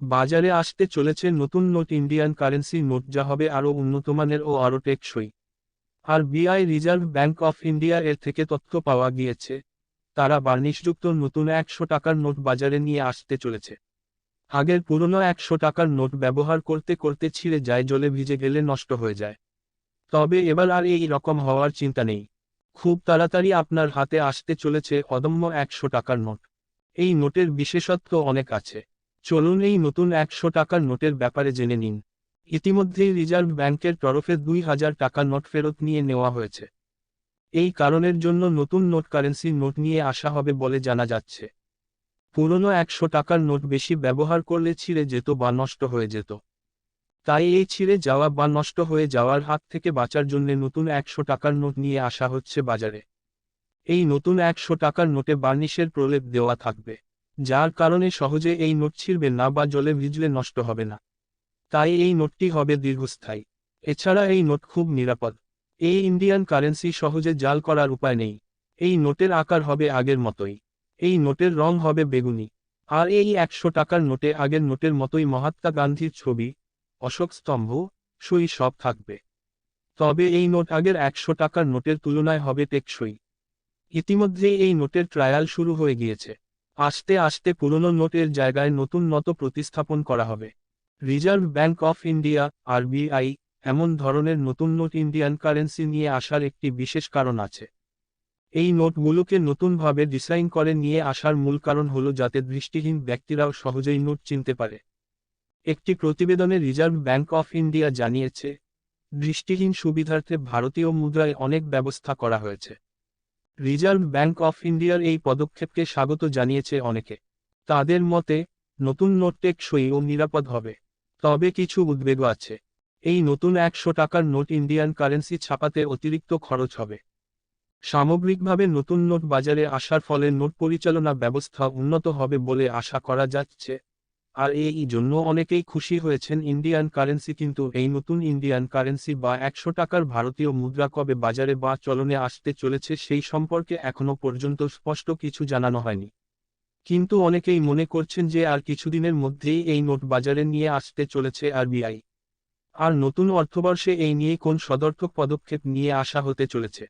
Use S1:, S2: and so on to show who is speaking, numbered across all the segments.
S1: বাজারে আসতে চলেছে নতুন নোট ইন্ডিয়ান কারেন্সি নোট যা হবে আরও উন্নতমানের ও আরও টেকসই। আর বিআই রিজার্ভ ব্যাংক অফ ইন্ডিয়া এর থেকে তথ্য পাওয়া গিয়েছে। তারা বার্নিশযুক্ত নতুন একশো টাকার নোট বাজারে নিয়ে আসতে চলেছে। আগের পুরনো একশো টাকার নোট ব্যবহার করতে করতে ছিঁড়ে যায়, জলে ভিজে গেলে নষ্ট হয়ে যায়। তবে এবার আর এই রকম হওয়ার চিন্তা নেই। খুব তাড়াতাড়ি আপনার হাতে আসতে চলেছে অদম্য একশো টাকার নোট। এই নোটের বিশেষত্ব অনেক আছে। চলুন এই নতুন একশো টাকার নোটের ব্যাপারে জেনে নিন। ইতিমধ্যেই রিজার্ভ ব্যাংকের তরফে দুই হাজার টাকার নোট ফেরত নিয়ে নেওয়া হয়েছে। এই কারণের জন্য নতুন নোট কারেন্সি নোট নিয়ে আসা হবে বলে জানা যাচ্ছে। পুরনো একশো টাকার নোট বেশি ব্যবহার করলে ছিঁড়ে যেত বা নষ্ট হয়ে যেত। তাই এই ছিঁড়ে যাওয়া বা নষ্ট হয়ে যাওয়ার হাত থেকে বাঁচার জন্য নতুন একশো টাকার নোট নিয়ে আসা হচ্ছে বাজারে। এই নতুন একশো টাকার নোটে বার্নিশের প্রলেপ দেওয়া থাকবে। যার কারণে সহজে এই নোট ছিঁড়বে না বা জলে ভিজলে নষ্ট হবে না। তাই এই নোটটি হবে দীর্ঘস্থায়ী। এছাড়া এই নোট খুব নিরাপদ। এই ইন্ডিয়ান কারেন্সি সহজে জাল করার উপায় নেই। এই নোটের আকার হবে আগের মতোই। এই নোটের রং হবে বেগুনি। আর এই একশো টাকার নোটে আগের নোটের মতোই মহাত্মা গান্ধীর ছবি, অশোক স্তম্ভ, সই সব থাকবে। তবে এই নোট আগের একশো টাকার নোটের তুলনায় হবে টেকসই। ইতিমধ্যেই এই নোটের ট্রায়াল শুরু হয়ে গিয়েছে। আস্তে আস্তে পুরনো নোটের জায়গায় নতুন নত প্রতিস্থাপন করা হবে। Reserve Bank of India, RBI, এমন ধরনের নতুন নোট ইন্ডিয়ান কারেন্সি নিয়ে আসার একটি বিশেষ কারণ আছে। এই নোটগুলোকে নতুনভাবে ডিজাইন করে নিয়ে আসার মূল কারণ হল যাতে দৃষ্টিহীন ব্যক্তিরাও সহজেই নোট চিনতে পারে। একটি প্রতিবেদনে রিজার্ভ ব্যাংক অফ ইন্ডিয়া জানিয়েছে, দৃষ্টিহীন সুবিধার্থে ভারতীয় মুদ্রায় অনেক ব্যবস্থা করা হয়েছে। রিজার্ভ ব্যাংক অফ ইন্ডিয়ার এই পদক্ষেপকে স্বাগত জানিয়েছে অনেকে। তাদের মতে, নতুন নোট টেকসই ও নিরাপদ হবে। তবে কিছু উদ্বেগও আছে। এই নতুন একশো টাকার নোট ইন্ডিয়ান কারেন্সি ছাপাতে অতিরিক্ত খরচ হবে। সামগ্রিকভাবে নতুন নোট বাজারে আসার ফলে নোট পরিচালনা ব্যবস্থা উন্নত হবে বলে আশা করা যাচ্ছে। আর এই জন্য অনেকেই খুশি হয়েছেন ইন্ডিয়ান কারেন্সি কিন্তু এই নতুন ইন্ডিয়ান কারেন্সি বা একশো টাকার ভারতীয় মুদ্রা কবে বাজারে বা চলনে আসতে চলেছে সেই সম্পর্কে এখনও পর্যন্ত স্পষ্ট কিছু জানানো হয়নি। কিন্তু অনেকেই মনে করছেন যে আর কিছুদিনের মধ্যেই এই নোট বাজারে নিয়ে আসতে চলেছে আরবিআই। আর নতুন অর্থবর্ষে এই নিয়ে কোন সদর্থক পদক্ষেপ নিয়ে আসা হতে চলেছে?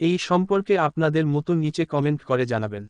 S1: এই সম্পর্কে আপনাদের মতো নিচে কমেন্ট করে জানাবেন।